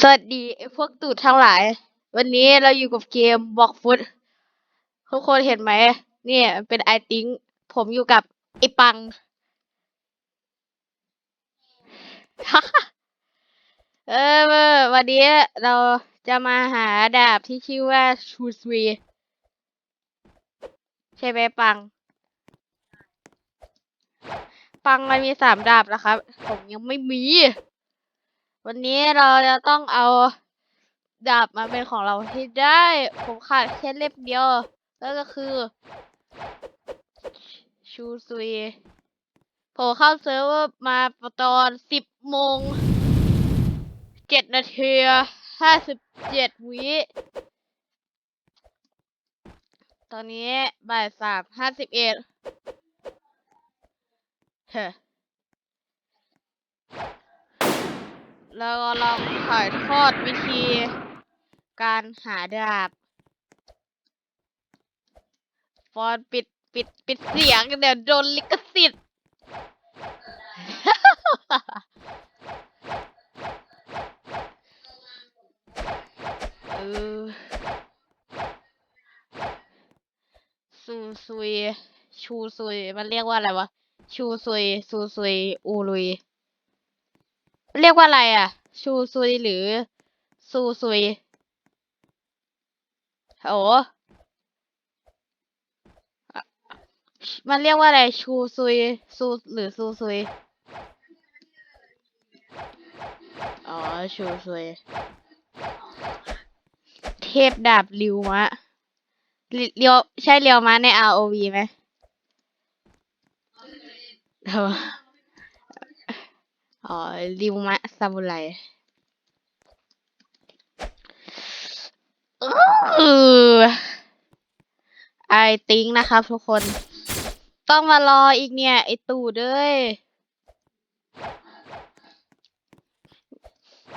สวัสดีไอ้พวกตูดทั้งหลาย วันนี้เราอยู่กับเกมบอกฟุตทุกคนเห็นไหมเนี่ยเป็นไอติงผมอยู่กับไอปัง เออวันนี้เราจะมาหาดาบที่ชื่อว่าชูสวีใช่ไหมปัง ปังมันมีสามดาบนะครับ ผมยังไม่มี วันนี้เราจะต้องเอาดาบมาเป็นของเราให้ได้ ผมขาดแค่เล่มเดียวนั่นก็คือ ชูซุยผมเข้าเซิร์ฟเวอร์มาตอนสิบโมงเจ็ดนาทีห้าสิบเจ็ดวิตอนนี้บ่ายสามห้าสิบเอ็ด เฮ้แล้วก็ลองถ่ายทอดวิธี การหาดาบ ฟอนปิดปิดปิดเสียงเดี๋ยวโดนลิขสิทธิ์เออซูซุยชูซุยมันเรียกว่าอะไรวะ ชูซุยซูซุยอูลุย เรียกว่าอะไรอะ ชูซุยหรือ ซูซุยโอ้มันเรียกว่าอะไร ชูซุยซูหรือซูซุย อ๋อ ชูซุย เทพดาบริวมะเรียวใช่เรียวมะใน ROV ไหม เอออ๋อริวมะซามูไรออไอติ้งนะครับทุกคน ต้องมารออีกเนี่ย ไอตู่เด้ย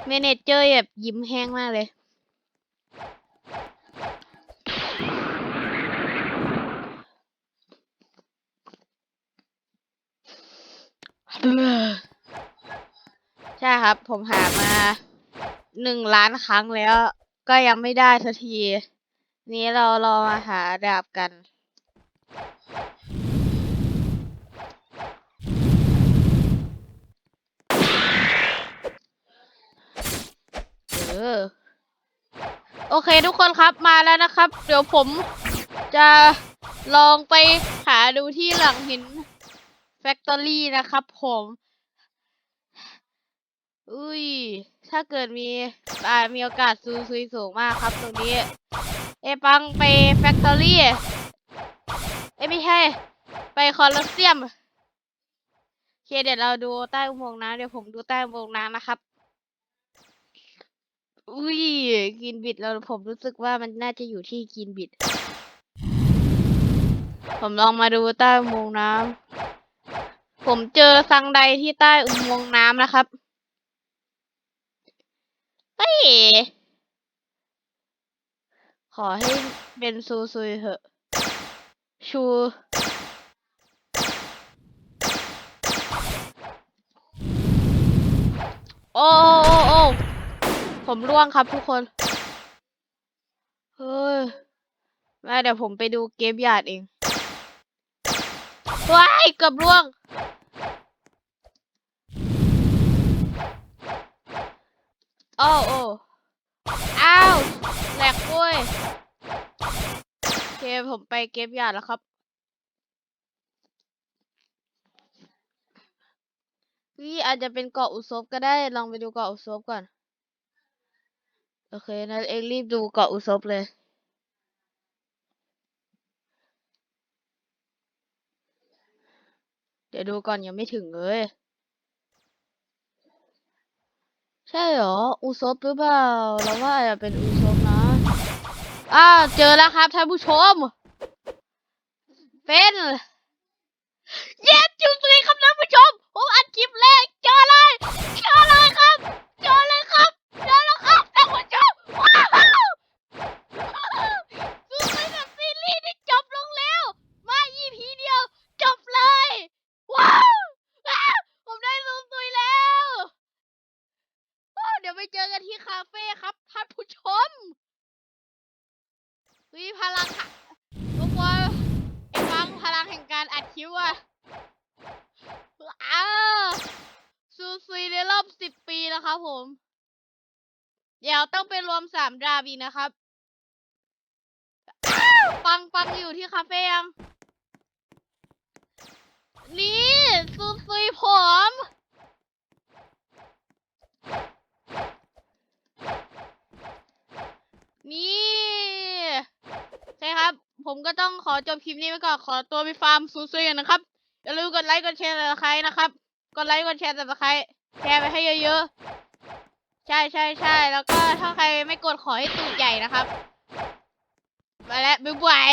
เมเนเจอร์แบบยิ้มแห้งมากเลย ใช่ครับ ผมหามาหนึ่งล้านครั้งแล้ว ก็ยังไม่ได้สักที นี้เรารอมาหาดาบกัน เออ โอเคทุกคนครับมาแล้วนะครับ เดี๋ยวผมจะลองไปหาดูที่หลังหิน แฟคทอรี่นะครับผม อุ้ย ถ้าเกิดมีอ่ามีโอกาสซูซุยสูงมากครับตรงนี้ เอปังไปแฟคทอรี่ เอ้ยไม่ใช่ ไปคอลอสเซียมโอเคเดี๋ยวเราดูใต้อุโมงค์น้ำเดี๋ยวผมดูใต้อุโมงค์น้ำนะครับ อุ้ยกินบิดแล้วผมรู้สึกว่ามันน่าจะอยู่ที่กินบิด ผมลองมาดูใต้อุโมงค์น้ำ ผมเจอซังไดที่ใต้อุโมงค์น้ำนะครับ เฮ้ย ขอให้เป็นซูซุยเถอะ ชู โอ้โอ้โอ้ผมร่วงครับทุกคน เฮ้ยแมาเดี๋ยวผมไปดูเกมหยาดเอง ว้ายเกือบร่วง โอ้โอ้อ้าวแหลกเว้ยเคผมไปเกมหยาแล้วครับ นี่อาจจะเป็นเกาะอุซบก็ได้ ลองไปดูเกาะอุซบก่อน โอเคนะเองรีบดูเกาะอุซบเลย ดี๋ยวดูก่อนยังไม่ถึงเลย ใช่เหรอ อุซบหรือเปล่าเราว่าจะเป็นอุซบนะอ้าเจอแล้วครับท่านผู้ชม เป็นเย็ดจุดเลยครับท่านผู้ชมผมอัดคลิปแรกเจอเลยเจอเลยครับเจอเลยครับเจอแล้วครับท่านผู้ชมว้าวซูซุยกับซีรีส์นี่จบลงแล้ว มา EP เดียว จบเลย ว้าวอ้าวผมได้ซูซุยแล้ว เจอกันที่คาเฟ่ครับท่านผู้ชมวิพลังค่ะทุกคนไอ้ฟังพลังแห่งการอัดคลิปอะอ้าวซูซุยในรอบสิบปีนะครับผม เดี๋ยวต้องไปรวมสามดราบีนะครับอ้าวปังปังอยู่ที่คาเฟ่ยัง นี่ซูซุยผม นี่ใช่ครับ ผมก็ต้องขอจบคลิปนี้ไว้ก่อนขอตัวไปฟาร์มซูซุยกันนะครับอย่าลืมกดไลค์กดแชร์สับสไครนะครับกดไลค์กดแชร์สับสไครแชร์ไปให้เยอะๆ ใช่ใช่ใช่แล้วก็ถ้าใครไม่กดขอให้ตูดใหญ่นะครับ ไปแล้วบ๊ายบาย